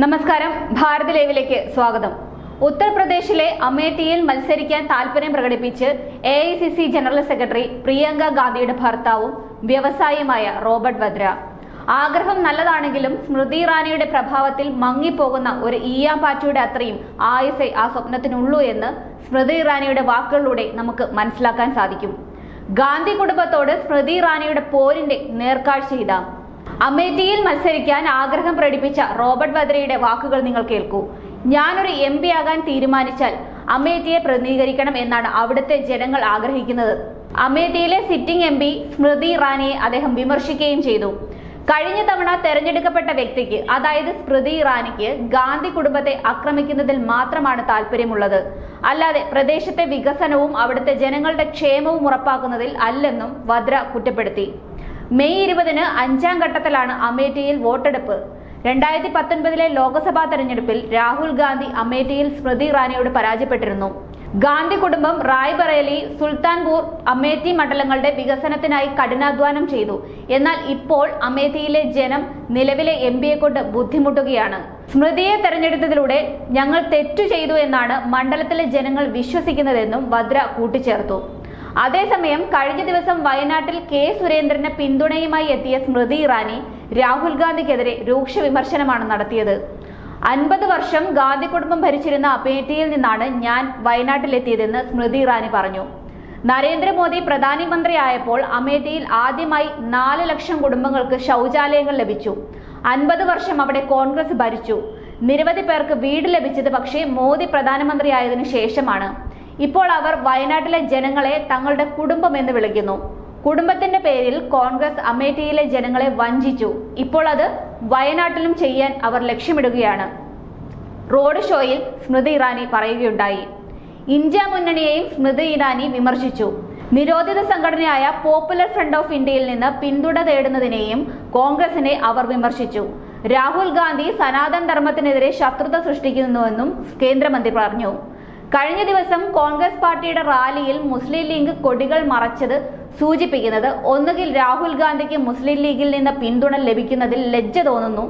നമസ്കാരം. ഭാരത് ലൈവിലേക്ക് സ്വാഗതം. ഉത്തർപ്രദേശിലെ അമേഠിയിൽ മത്സരിക്കാൻ താൽപര്യം പ്രകടിപ്പിച്ച് A I C C general secretary Priyanka ഗാന്ധിയുടെ ഭർത്താവും വ്യവസായിയുമായ റോബർട്ട് വദ്ര. ആഗ്രഹം നല്ലതാണെങ്കിലും സ്മൃതി ഇറാനിയുടെ പ്രഭാവത്തിൽ മങ്ങിപ്പോകുന്ന ഒരു ഈയാമ്പാറ്റയുടെ അത്രയും ആയുസേ ആ സ്വപ്നത്തിനുള്ളൂ എന്ന് സ്മൃതി ഇറാനിയുടെ വാക്കുകളിലൂടെ നമുക്ക് മനസ്സിലാക്കാൻ സാധിക്കും. ഗാന്ധി കുടുംബത്തോട് സ്മൃതി ഇറാനിയുടെ പോരിന്റെ നേർക്കാഴ്ച ഇതാ. അമേഠിയിൽ മത്സരിക്കാൻ ആഗ്രഹം പ്രകടിപ്പിച്ച റോബർട്ട് വദ്രയുടെ വാക്കുകൾ നിങ്ങൾ കേൾക്കൂ. ഞാനൊരു എം പി ആകാൻ തീരുമാനിച്ചാൽ അമേഠിയെ പ്രതിനിധീകരിക്കണം എന്നാണ് അവിടുത്തെ ജനങ്ങൾ ആഗ്രഹിക്കുന്നത്. അമേഠിയിലെ സിറ്റിംഗ് എം പി സ്മൃതി ഇറാനിയെ അദ്ദേഹം വിമർശിക്കുകയും ചെയ്തു. കഴിഞ്ഞ തവണ തെരഞ്ഞെടുക്കപ്പെട്ട വ്യക്തിക്ക് അതായത് സ്മൃതി ഇറാനിക്ക് ഗാന്ധി കുടുംബത്തെ ആക്രമിക്കുന്നതിൽ മാത്രമാണ് താല്പര്യമുള്ളത് അല്ലാതെ പ്രദേശത്തെ വികസനവും അവിടുത്തെ ജനങ്ങളുടെ ക്ഷേമവും ഉറപ്പാക്കുന്നതിൽ അല്ലെന്നും വദ്ര കുറ്റപ്പെടുത്തി. മെയ് ഇരുപതിന് അഞ്ചാം ഘട്ടത്തിലാണ് അമേഠിയിൽ വോട്ടെടുപ്പ്. രണ്ടായിരത്തി പത്തൊൻപതിലെ ലോക്സഭാ തെരഞ്ഞെടുപ്പിൽ രാഹുൽ ഗാന്ധി അമേഠിയിൽ സ്മൃതി ഇറാനിയോട് പരാജയപ്പെട്ടിരുന്നു. ഗാന്ധി കുടുംബം റായ്ബറേലി സുൽത്താൻപൂർ അമേഠി മണ്ഡലങ്ങളുടെ വികസനത്തിനായി കഠിനാധ്വാനം ചെയ്തു. എന്നാൽ ഇപ്പോൾ അമേഠിയിലെ ജനം നിലവിലെ എം പിയെ കൊണ്ട് ബുദ്ധിമുട്ടുകയാണ്. സ്മൃതിയെ തെരഞ്ഞെടുത്തതിലൂടെ ഞങ്ങൾ തെറ്റു ചെയ്തു എന്നാണ് മണ്ഡലത്തിലെ ജനങ്ങൾ വിശ്വസിക്കുന്നതെന്നും വദ്ര കൂട്ടിച്ചേർത്തു. അതേസമയം കഴിഞ്ഞ ദിവസം വയനാട്ടിൽ കെ സുരേന്ദ്രന് പിന്തുണയുമായി എത്തിയ സ്മൃതി ഇറാനി രാഹുൽ ഗാന്ധിക്കെതിരെ രൂക്ഷ വിമർശനമാണ് നടത്തിയത്. അൻപത് വർഷം ഗാന്ധി കുടുംബം ഭരിച്ചിരുന്ന അപേറ്റിയിൽ നിന്നാണ് ഞാൻ വയനാട്ടിലെത്തിയതെന്ന് സ്മൃതി ഇറാനി പറഞ്ഞു. നരേന്ദ്രമോദി പ്രധാനമന്ത്രിയായപ്പോൾ അമേഠിയിൽ ആദ്യമായി നാല് ലക്ഷം കുടുംബങ്ങൾക്ക് ശൗചാലയങ്ങൾ ലഭിച്ചു. അൻപത് വർഷം അവിടെ കോൺഗ്രസ് ഭരിച്ചു. നിരവധി പേർക്ക് വീട് ലഭിച്ചത് പക്ഷേ മോദി പ്രധാനമന്ത്രിയായതിനു ശേഷമാണ്. ഇപ്പോൾ അവർ വയനാട്ടിലെ ജനങ്ങളെ തങ്ങളുടെ കുടുംബം എന്ന് വിളിക്കുന്നു. കുടുംബത്തിന്റെ പേരിൽ കോൺഗ്രസ് അമേഠിയിലെ ജനങ്ങളെ വഞ്ചിച്ചു. ഇപ്പോൾ അത് വയനാട്ടിലും ചെയ്യാൻ അവർ ലക്ഷ്യമിടുകയാണ്. റോഡ് ഷോയിൽ സ്മൃതി ഇറാനി പറയുകയുണ്ടായി. ഇന്ത്യ മുന്നണിയെയും സ്മൃതി ഇറാനി വിമർശിച്ചു. നിരോധിത സംഘടനയായ പോപ്പുലർ ഫ്രണ്ട് ഓഫ് ഇന്ത്യയിൽ നിന്ന് പിന്തുണ തേടുന്നതിനെയും കോൺഗ്രസിനെ അവർ വിമർശിച്ചു. രാഹുൽ ഗാന്ധി സനാതൻ ധർമ്മത്തിനെതിരെ ശത്രുത സൃഷ്ടിക്കുന്നുവെന്നും കേന്ദ്രമന്ത്രി പറഞ്ഞു. കഴിഞ്ഞ ദിവസം കോൺഗ്രസ് പാർട്ടിയുടെ റാലിയിൽ മുസ്ലിം ലീഗ് കൊടികൾ മറച്ചത് സൂചിപ്പിക്കുന്നത് ഒന്നുകിൽ രാഹുൽ ഗാന്ധിക്ക് മുസ്ലിം ലീഗിൽ നിന്ന് പിന്തുണ ലഭിക്കുന്നതിൽ ലജ്ജ തോന്നുന്നു.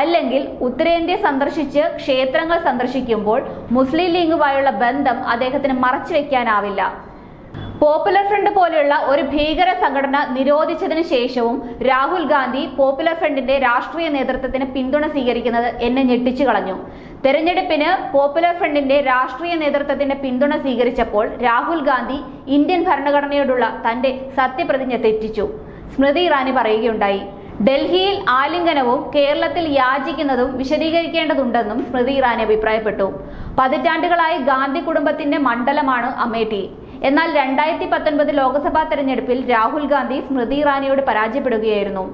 അല്ലെങ്കിൽ ഉത്തരേന്ത്യ സന്ദർശിച്ച് ക്ഷേത്രങ്ങൾ സന്ദർശിക്കുമ്പോൾ മുസ്ലിം ലീഗുമായുള്ള ബന്ധം അദ്ദേഹത്തിന് മറച്ചു വെക്കാനാവില്ല. പോപ്പുലർ ഫ്രണ്ട് പോലെയുള്ള ഒരു ഭീകര സംഘടന നിരോധിച്ചതിന് ശേഷവും രാഹുൽ ഗാന്ധി പോപ്പുലർ ഫ്രണ്ടിന്റെ രാഷ്ട്രീയ നേതൃത്വത്തിന് പിന്തുണ സ്വീകരിക്കുന്നത് എന്നെ ഞെട്ടിച്ചു കളഞ്ഞു. തെരഞ്ഞെടുപ്പിന് പോപ്പുലർ ഫ്രണ്ടിന്റെ രാഷ്ട്രീയ നേതൃത്വത്തിന്റെ പിന്തുണ സ്വീകരിച്ചപ്പോൾ രാഹുൽ ഗാന്ധി ഇന്ത്യൻ ഭരണഘടനയോടുള്ള തന്റെ സത്യപ്രതിജ്ഞ തെറ്റിച്ചു. സ്മൃതി ഇറാനി പറയുകയുണ്ടായി. ഡൽഹിയിൽ ആലിംഗനവും കേരളത്തിൽ യാചിക്കുന്നതും വിശദീകരിക്കേണ്ടതുണ്ടെന്നും സ്മൃതി ഇറാനി അഭിപ്രായപ്പെട്ടു. പതിറ്റാണ്ടുകളായി ഗാന്ധി കുടുംബത്തിന്റെ മണ്ഡലമാണ് അമേഠി. എന്നാൽ രണ്ടായിരത്തി പത്തൊൻപത് ലോക്സഭാ തെരഞ്ഞെടുപ്പിൽ രാഹുൽ ഗാന്ധി സ്മൃതി ഇറാനിയോട് പരാജയപ്പെടുകയായിരുന്നു.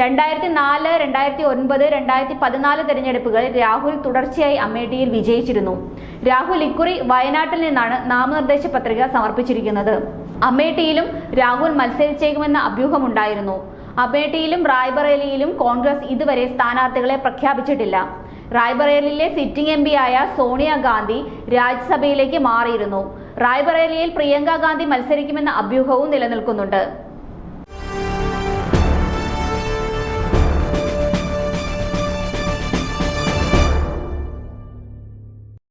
രണ്ടായിരത്തി നാല് രണ്ടായിരത്തി ഒൻപത് രണ്ടായിരത്തി പതിനാല് തെരഞ്ഞെടുപ്പുകളിൽ രാഹുൽ തുടർച്ചയായി അമേഠിയിൽ വിജയിച്ചിരുന്നു. രാഹുൽ ഇക്കുറി വയനാട്ടിൽ നിന്നാണ് നാമനിർദ്ദേശ പത്രിക സമർപ്പിച്ചിരിക്കുന്നത്. അമേഠിയിലും രാഹുൽ മത്സരിച്ചേക്കുമെന്ന അഭ്യൂഹമുണ്ടായിരുന്നു. അമേഠിയിലും റായ്ബറേലിയിലും കോൺഗ്രസ് ഇതുവരെ സ്ഥാനാർത്ഥികളെ പ്രഖ്യാപിച്ചിട്ടില്ല. റായ്ബറേലിയിലെ സിറ്റിംഗ് എം ആയ സോണിയാഗാന്ധി രാജ്യസഭയിലേക്ക് മാറിയിരുന്നു. റായ്ബറേലിയിൽ പ്രിയങ്ക ഗാന്ധി മത്സരിക്കുമെന്ന അഭ്യൂഹവും നിലനിൽക്കുന്നുണ്ട്